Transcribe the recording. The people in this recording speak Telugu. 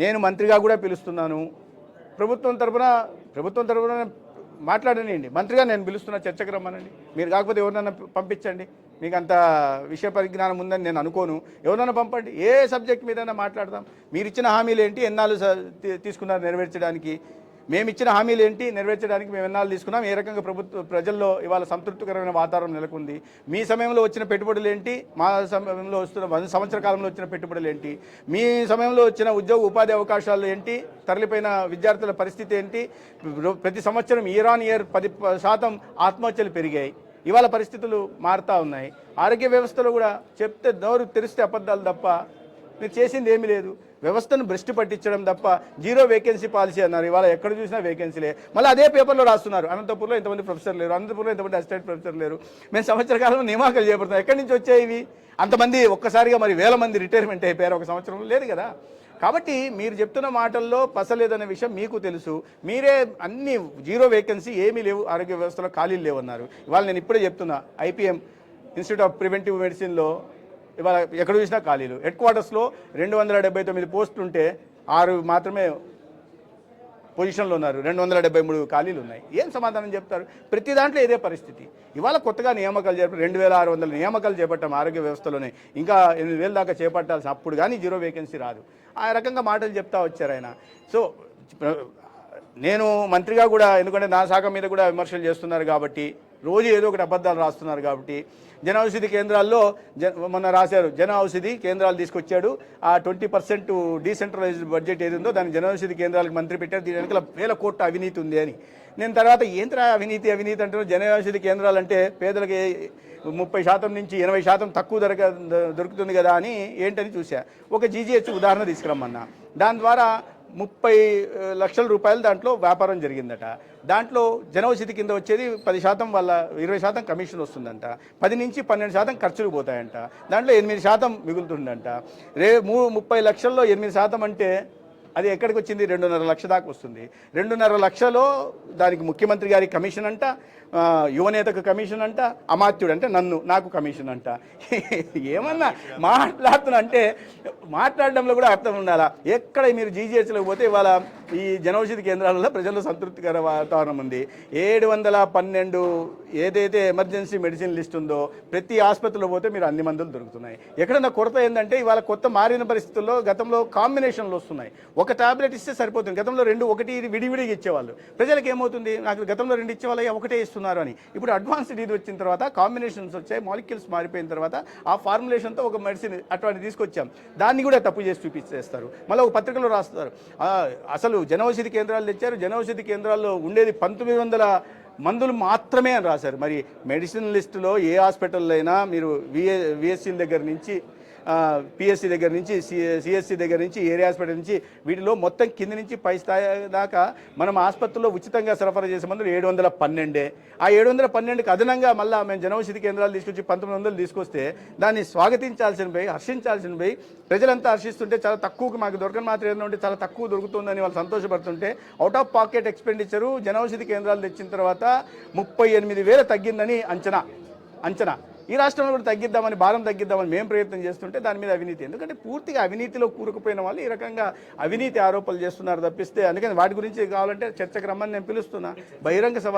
నేను మంత్రిగా కూడా పిలుస్తున్నాను. ప్రభుత్వం తరపున ప్రభుత్వం తరపున మాట్లాడనండి మంత్రిగా నేను పిలుస్తున్నా చర్చకు రమ్మనండి. మీరు కాకపోతే ఎవరినైనా పంపించండి. మీకు అంత విషయ పరిజ్ఞానం ఉందని నేను అనుకోను. ఎవరినైనా పంపండి. ఏ సబ్జెక్ట్ మీదైనా మాట్లాడదాం. మీరు ఇచ్చిన హామీలు ఏంటి? ఎన్నాళ్ళు తీసుకున్నారు నెరవేర్చడానికి? మేము ఇచ్చిన హామీలు ఏంటి? నెరవేర్చడానికి మేము ఎన్నాళ్ళు తీసుకున్నాం? ఏ రకంగా ప్రభుత్వ ప్రజల్లో ఇవాళ సంతృప్తికరమైన వాతావరణం నెలకొంది? మీ సమయంలో వచ్చిన పెట్టుబడులు ఏంటి? మా సమయంలో వస్తున్న వంద సంవత్సర కాలంలో వచ్చిన పెట్టుబడులు ఏంటి? మీ సమయంలో వచ్చిన ఉద్యోగ ఉపాధి అవకాశాలు ఏంటి? తరలిపోయిన విద్యార్థుల పరిస్థితి ఏంటి? ప్రతి సంవత్సరం ఇయర్ ఆన్ ఇయర్ పది శాతం ఆత్మహత్యలు పెరిగాయి. ఇవాళ పరిస్థితులు మారుతూ ఉన్నాయి. ఆరోగ్య వ్యవస్థలో కూడా చెప్తే నోరు తెరిస్తే అబద్ధాలు తప్ప మీరు చేసింది ఏమీ లేదు. వ్యవస్థను భ్రష్టు పట్టించడం తప్ప జీరో వేకెన్సీ పాలసీ అన్నారు. ఇవాళ ఎక్కడ చూసినా వేకెన్సీలే. మళ్ళీ అదే పేపర్లో రాస్తున్నారు. అనంతపూర్లో ఇంతమంది ప్రొఫెసర్ లేరు. అనంతపూర్లో ఇంతమంది అసిస్టెంట్ ప్రొఫెసర్ లేరు. మేము సంవత్సర కాలంలో నియామకాలు చేయబడుతున్నాం ఎక్కడి నుంచి వచ్చాయి ఇవి? అంతమంది ఒక్కసారిగా మరి వేల మంది రిటైర్మెంట్ అయిపోయారు. ఒక సంవత్సరంలో లేదు కదా. కాబట్టి మీరు చెప్తున్న మాటల్లో పసలేదనే విషయం మీకు తెలుసు. మీరే అన్ని జీరో వేకెన్సీ ఏమీ లేవు. ఆరోగ్య వ్యవస్థలో ఖాళీలు లేవన్నారు. ఇవాళ నేను ఇప్పుడే చెప్తున్నా. ఐపీఎం ఇన్స్టిట్యూట్ ఆఫ్ ప్రివెంటివ్ మెడిసిన్లో ఇవాళ ఎక్కడ చూసినా ఖాళీలు. హెడ్ క్వార్టర్స్లో రెండు వందల డెబ్బై తొమ్మిది పోస్టులు ఉంటే ఆరు మాత్రమే పొజిషన్లో ఉన్నారు. రెండు వందల డెబ్బై మూడు ఖాళీలు ఉన్నాయి. ఏం సమాధానం చెప్తారు? ప్రతి దాంట్లో ఇదే పరిస్థితి. ఇవాళ కొత్తగా నియామకాలు చేపట్టి రెండు వేల ఆరు వందల నియామకాలు చేపట్టాం ఆరోగ్య వ్యవస్థలోనే. ఇంకా ఎనిమిది వేల దాకా చేపట్టాల్సి అప్పుడు కానీ జీరో వేకెన్సీ రాదు. ఆ రకంగా మాటలు చెప్తా వచ్చారు ఆయన. సో నేను మంత్రిగా కూడా ఎందుకంటే నా శాఖ మీద కూడా విమర్శలు చేస్తున్నారు కాబట్టి రోజు ఏదో ఒకటి అబద్ధాలు రాస్తున్నారు కాబట్టి జన ఔషధి కేంద్రాల్లో జ మొన్న రాశారు జన ఔషధి కేంద్రాలు తీసుకొచ్చాడు. ఆ ట్వంటీ పర్సెంట్ డీసెంట్రలైజ్డ్ బడ్జెట్ ఏది ఉందో దాన్ని జన ఔషధి కేంద్రాలకు మంత్రి పెట్టారు. దీని వెనకాల వేల కోట్ల అవినీతి ఉంది అని. నేను తర్వాత ఏంట్రా అవినీతి అవినీతి అంటారు జన ఔషధి కేంద్రాలు అంటే పేదలకి ముప్పై శాతం నుంచి ఎనభై శాతం తక్కువ ధర దొరుకుతుంది కదా అని ఏంటని చూసా ఒక జీజీహెచ్ ఉదాహరణ తీసుకురమ్మన్నా. దాని ద్వారా ముప్పై లక్షల రూపాయలు దాంట్లో వ్యాపారం జరిగిందట. దాంట్లో జనౌషధి కింద వచ్చేది పది శాతం వాళ్ళ ఇరవై శాతం కమిషన్ వస్తుందంట. పది నుంచి పన్నెండు శాతం ఖర్చులు పోతాయంట. దాంట్లో ఎనిమిది శాతం మిగులుతుందంట. రే మూ ముప్పై లక్షల్లో ఎనిమిది శాతం అంటే అది ఎక్కడికి వచ్చింది రెండున్నర లక్ష దాకా వస్తుంది. రెండున్నర లక్షలో దానికి ముఖ్యమంత్రి గారి కమిషన్ అంట యువనేతకు కమిషన్ అంట అమాత్యుడు అంటే నన్ను నాకు కమిషన్ అంట. ఏమన్నా మాట్లాడుతున్నా అంటే మాట్లాడడంలో కూడా అర్థం ఉండాలా? ఎక్కడ మీరు జీజీహెచ్లోకి పోతే ఇవాళ ఈ జనౌషధి కేంద్రాలలో ప్రజల్లో సంతృప్తికర వాతావరణం ఉంది. ఏడు వందల పన్నెండు ఏదైతే ఎమర్జెన్సీ మెడిసిన్ లిస్ట్ ఉందో ప్రతి ఆసుపత్రిలో పోతే మీరు అన్ని మందులు దొరుకుతున్నాయి. ఎక్కడన్నా కొరత ఏంటంటే ఇవాళ కొత్త మారిన పరిస్థితుల్లో గతంలో కాంబినేషన్లు వస్తున్నాయి. ఒక ఒక టాబ్లెట్ ఇస్తే సరిపోతుంది. గతంలో రెండు ఒకటి విడివిడిగా ఇచ్చేవాళ్ళు. ప్రజలకు ఏమవుతుంది? నాకు గతంలో రెండు ఇచ్చేవాళ్ళు ఒకటే ఇస్తున్నారు అని. ఇప్పుడు అడ్వాన్స్డ్ ఇది వచ్చిన తర్వాత కాంబినేషన్స్ వచ్చాయి మాలిక్యూల్స్ మారిపోయిన తర్వాత ఆ ఫార్ములేషన్తో ఒక మెడిసిన్ అటువంటి తీసుకొచ్చాం. దాన్ని కూడా తప్పు చేసి చూపించేస్తారు మళ్ళీ ఒక పత్రికలో రాస్తారు. అసలు జనౌషధి కేంద్రాలు తెచ్చారు. జనౌషధి కేంద్రాల్లో ఉండేది పంతొమ్మిది వందల మందులు మాత్రమే అని రాశారు. మరి మెడిసిన్ లిస్టులో ఏ హాస్పిటల్లో అయినా మీరు విఏ విఎస్సీల దగ్గర నుంచి పిఎస్సి దగ్గర నుంచి సిఎస్సి దగ్గర నుంచి ఏరియా హాస్పిటల్ నుంచి వీటిలో మొత్తం కింది నుంచి పై స్థాయి దాకా మనం ఆసుపత్రుల్లో ఉచితంగా సరఫరా చేసే మందులు ఏడు వందల పన్నెండే. ఆ ఏడు వందల పన్నెండుకి అదనంగా మళ్ళీ మేము జనౌషధి కేంద్రాలు తీసుకొచ్చి పంతొమ్మిది వందలు తీసుకొస్తే దాన్ని స్వాగతించాల్సిన పోయి హర్షించాల్సిన పోయి ప్రజలంతా హర్షిస్తుంటే చాలా తక్కువకి మాకు దొరకని మాత్రం ఏదైనా ఉంటే చాలా తక్కువ దొరుకుతుందని వాళ్ళు సంతోషపడుతుంటే out of pocket expenditure Janaushadhi కేంద్రాలు తెచ్చిన తర్వాత ముప్పై ఎనిమిది వేలు తగ్గిందని అంచనా అంచనా. ఈ రాష్ట్రంలో కూడా తగ్గిద్దామని భారం తగ్గిద్దామని మేము ప్రయత్నం చేస్తుంటే దాని మీద అవినీతి. ఎందుకంటే పూర్తిగా అవినీతిలో కూరుకుపోయిన వాళ్ళు ఈ రకంగా అవినీతి ఆరోపణలు చేస్తున్నారు తప్పిస్తే. అందుకని వాటి గురించి కావాలంటే చర్చకు రమ్మని నేను పిలుస్తున్నా. బహిరంగ సభ